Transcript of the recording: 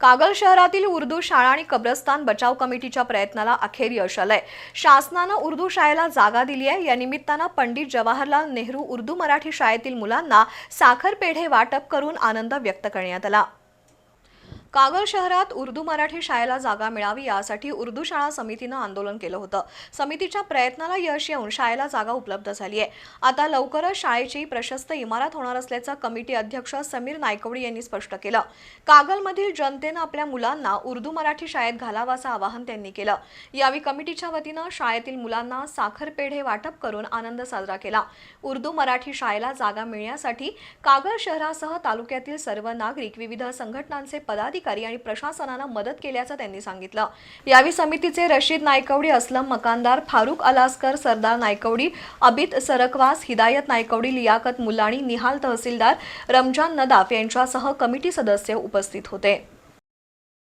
कागल शहरातील उर्दू शाळा आणि कब्रस्तान बचाव कमिटीच्या प्रयत्नाला अखेर यश आलंय. शासनानं उर्दू शाळेला जागा दिली आहे या निमित्तानं पंडित जवाहरलाल नेहरू उर्दू मराठी शाळेतील मुलांना साखर पेढे वाटप करून आनंद व्यक्त करण्यात आला. कागल शहरात उर्दू मराठी शाळेला जागा मिळावी यासाठी उर्दू शाळा समितीनं आंदोलन केलं होतं. समितीच्या प्रयत्नाला यश येऊन शाळेला जागा उपलब्ध झाली आहे. आता लवकरच शाळेची प्रशस्त इमारत होणार असल्याचं कमिटी अध्यक्ष समीर नायकवडी यांनी स्पष्ट केलं. कागलमधील जनतेनं आपल्या मुलांना उर्दू मराठी शाळेत घालावं असं आवाहन त्यांनी केलं. यावेळी कमिटीच्या वतीनं शाळेतील मुलांना साखर पेढे वाटप करून आनंद साजरा केला. उर्दू मराठी शाळेला जागा मिळण्यासाठी कागल शहरासह तालुक्यातील सर्व नागरिक विविध संघटनांचे पदाधिकारी आणि प्रशासनानं मदत केल्याचं त्यांनी सांगितलं. यावेळी समितीचे रशीद नायकवडी असलम मकानदार फारुख अलास्कर सरदार नायकवडी अबित सरकवास हिदायत नायकवडी लियाकत मुलाणी निहाल तहसीलदार रमजान नदाफ यांच्यासह कमिटी सदस्य उपस्थित होते.